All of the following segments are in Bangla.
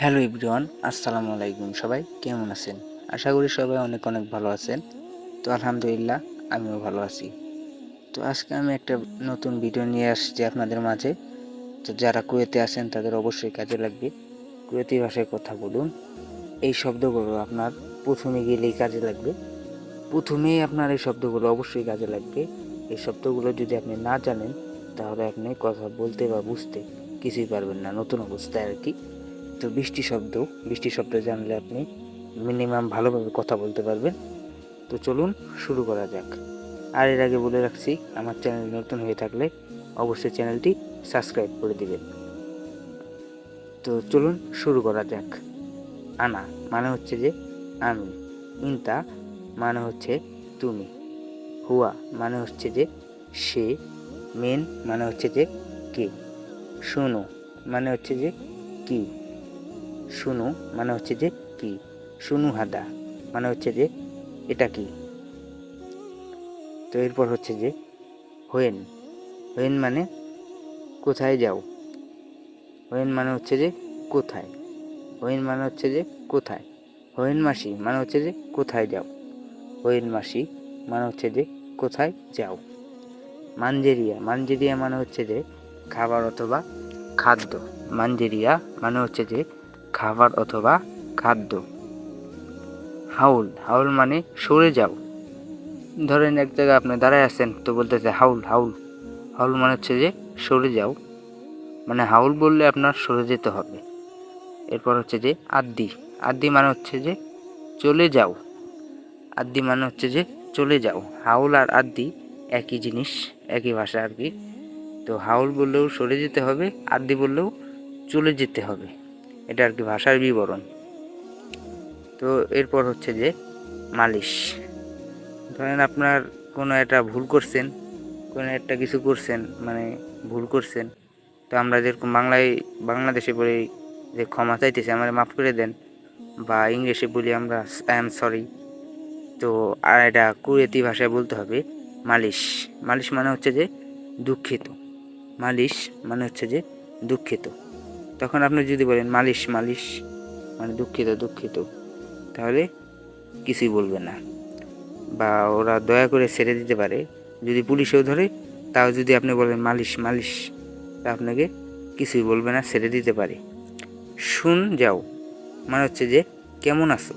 হ্যালো এভরিওয়ান, আসসালামু আলাইকুম সবাই, কেমন আছেন? আশা করি সবাই অনেক অনেক ভালো আছেন। তো আলহামদুলিল্লাহ, আমিও ভালো আছি। তো আজকে আমি একটা নতুন ভিডিও নিয়ে আসছি আপনাদের মাঝে। তো যারা কুয়েতে আছেন, তাদের অবশ্যই কাজে লাগবে। কুয়েতি ভাষায় কথা বলুন। এই শব্দগুলো আপনার প্রথমে গেলেই কাজে লাগবে। প্রথমেই আপনার এই শব্দগুলো অবশ্যই কাজে লাগবে। এই শব্দগুলো যদি আপনি না জানেন, তাহলে আপনি কথা বলতে বা বুঝতে কিছুই পারবেন না, নতুন অবস্থায় আর কি। তো বৃষ্টি শব্দ বৃষ্টি শব্দ জানলে আপনি মিনিমাম ভালোভাবে কথা বলতে পারবেন। তো চলুন শুরু করা যাক। আর এর আগে বলে রাখছি, আমার চ্যানেল নতুন হয়ে থাকলে অবশ্যই চ্যানেলটি সাবস্ক্রাইব করে দিবেন। তো চলুন শুরু করা যাক। আনা মানে হচ্ছে যে আমি। ইন্তা মানে হচ্ছে তুমি। হুয়া মানে হচ্ছে যে সে। মেন মানে হচ্ছে যে কে। শোনো মানে হচ্ছে যে কি। শুনু মানে হচ্ছে যে কি? শুনু হাদা মানে হচ্ছে যে এটা কি? তো এরপর হচ্ছে যে হোয়েন। হোয়েন মানে কোথায় যাও? হোয়েন মানে হচ্ছে যে কোথায়? হোয়েন মানে হচ্ছে যে কোথায়? হোয়েন মাসি মানে হচ্ছে যে কোথায় যাও? হোয়েন মাসি মানে হচ্ছে যে কোথায় যাও? মানজেরিয়া মানজেরিয়া মানে হচ্ছে যে খাবার অথবা খাদ্য। মানজেরিয়া মানে হচ্ছে যে খাবার অথবা খাদ্য। হাউল হাউল মানে সরে যাও। ধরেন এক জায়গায় আপনি দাঁড়ায় আছেন, তো বলতেছে হাউল হাউল। হাউল মানে হচ্ছে যে সরে যাও। মানে হাউল বললে আপনার সরে যেতে হবে। এরপর হচ্ছে যে আদ্দি। আদ্দি মানে হচ্ছে যে চলে যাও। আদ্দি মানে হচ্ছে যে চলে যাও। হাউল আর আদ্দি একই জিনিস, একই ভাষা আর কি। তো হাউল বললেও সরে যেতে হবে, আদ্দি বললেও চলে যেতে হবে। এটা আর কি ভাষার বিবরণ। তো এরপর হচ্ছে যে মালিশ। ধরেন আপনার কোনো একটা ভুল করছেন, কোনো একটা কিছু করছেন মানে ভুল করছেন, তো আমরা যেরকম বাংলায়, বাংলাদেশে বলি যে ক্ষমা চাইতেছি আমাদের মাফ করে দেন, বা ইংলিশে বলি আমরা আই এম সরি, তো আর এটা কুয়েতি ভাষায় বলতে হবে মালিশ। মালিশ মানে হচ্ছে যে দুঃখিত। মালিশ মানে হচ্ছে যে দুঃখিত। তখন আপনি যদি বলেন, মালিশ মালিশ মানে দুঃখিত দুঃখিত, তাহলে কিছুই বলবে না। বা ওরা দয়া করে ছেড়ে দিতে পারে। যদি পুলিশেও ধরে, তাও যদি আপনি বলেন, মালিশ মালিশ, তা আপনাকে কিছুই বলবে না, ছেড়ে দিতে পারে। শুন যাও মানে হচ্ছে যে কেমন আছো?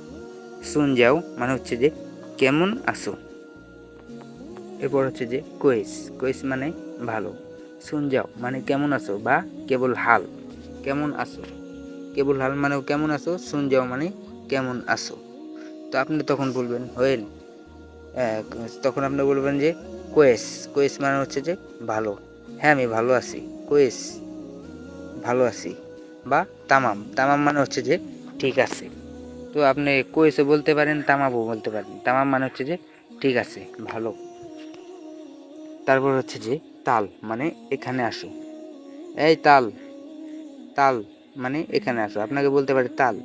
শুন যাও মানে হচ্ছে যে কেমন আছো? এরপর হচ্ছে যে কোয়েস কোয়েস মানে ভালো। শুন যাও মানে কেমন আছো? বা কেবল হাল। কেমন আছো? কেবল হাল মানেও কেমন আছো? শুন যাও মানে কেমন আছো? তো আপনি তখন বলবেন হোয়েল তখন আপনি বলবেন যে, কোয়েস। কোয়েস মানে হচ্ছে যে, ভালো। হ্যাঁ আমি ভালো আছি। কোয়েস, ভালো আছি। বা তামাম। তামাম মানে হচ্ছে যে, ঠিক আছে। তো আপনি কোয়েসও বলতে পারেন তামাবও বলতে পারেন। তামাম মানে হচ্ছে যে, ঠিক আছে, ভালো। তারপর হচ্ছে যে, তাল মানে এখানে আসো। এই তাল তাল মানে এখানে আসো। আপনাকে বলতে পারে তাল,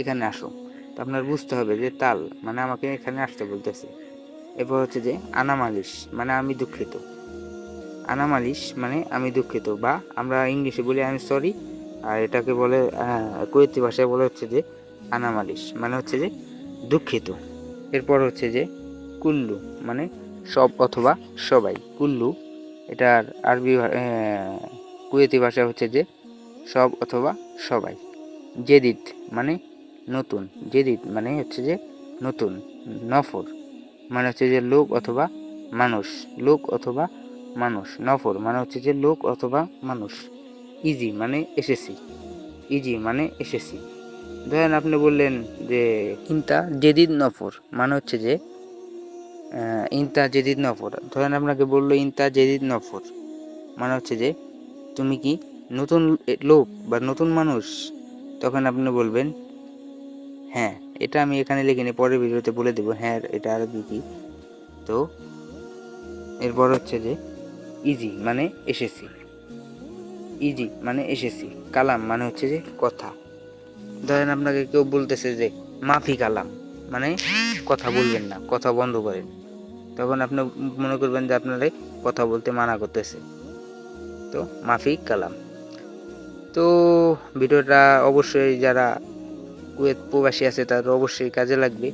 এখানে আসো। তো আপনার বুঝতে হবে যে তাল মানে আমাকে এখানে আসতে বলতেছে। এরপর হচ্ছে যে আনামালিশ মানে আমি দুঃখিত। আনামালিশ মানে আমি দুঃখিত, বা আমরা ইংলিশে বলি আমি সরি আর এটাকে বলে কুয়েতি ভাষায় বলে হচ্ছে যে আনামালিশ মানে হচ্ছে যে দুঃখিত। এরপর হচ্ছে যে কুল্লু মানে সব অথবা সবাই। কুল্লু, এটার আরবি কুয়েতি ভাষা হচ্ছে যে সব অথবা সবাই। জেদিত মানে নতুন। জেদিত মানে হচ্ছে যে নতুন, নফর। মানে হচ্ছে যে লোক অথবা মানুষ। লোক অথবা মানুষ। নফর মানে হচ্ছে যে লোক অথবা মানুষ। ইজি মানে এসেছি। ইজি মানে এসেছি। ধরেন আপনি বললেন যে ইনতা জেদিদ নফর মানে হচ্ছে যে ইনতা জেদিদ নফর। ধরেন আপনাকে বলল ইনতা জেদিদ নফর। মানে হচ্ছে যে তুমি কি নতুন লোক বা নতুন মানুষ, তখন আপনি বলবেন হ্যাঁ এটা আমি এখানে লিখে নিই পরের ভিডিওতে বলে দেবো হ্যাঁ এটা আরবি কি? তো, এরপর হচ্ছে যে, ইজি মানে এসেছি। ইজি মানে এসেছি। কালাম মানে হচ্ছে যে, কথা। ধরেন আপনাকে কেউ বলতেছে যে, মাফি কালাম মানে কথা বলবেন না, কথা বন্ধ করেন। তখন আপনি মনে করবেন যে, আপনারা কথা বলতে মানা করতেছে। তো, মাফি কালাম। তো ভিডিওটা অবশ্যই যারা কুয়েত প্রবাসী আছে তাদের অবশ্যই কাজে লাগবে।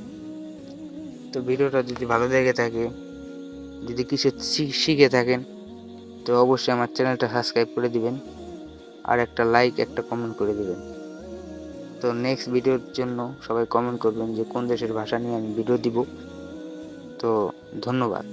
তো ভিডিওটা যদি ভালো লেগে থাকে, যদি কিছু শিখে থাকেন, তো অবশ্যই আমার চ্যানেলটা সাবস্ক্রাইব করে দিবেন আর একটা লাইক একটা কমেন্ট করে দিবেন। তো নেক্সট ভিডিওর জন্য সবাই কমেন্ট করবেন যে কোন দেশের ভাষা নিয়ে আমি ভিডিও দিব। তো ধন্যবাদ।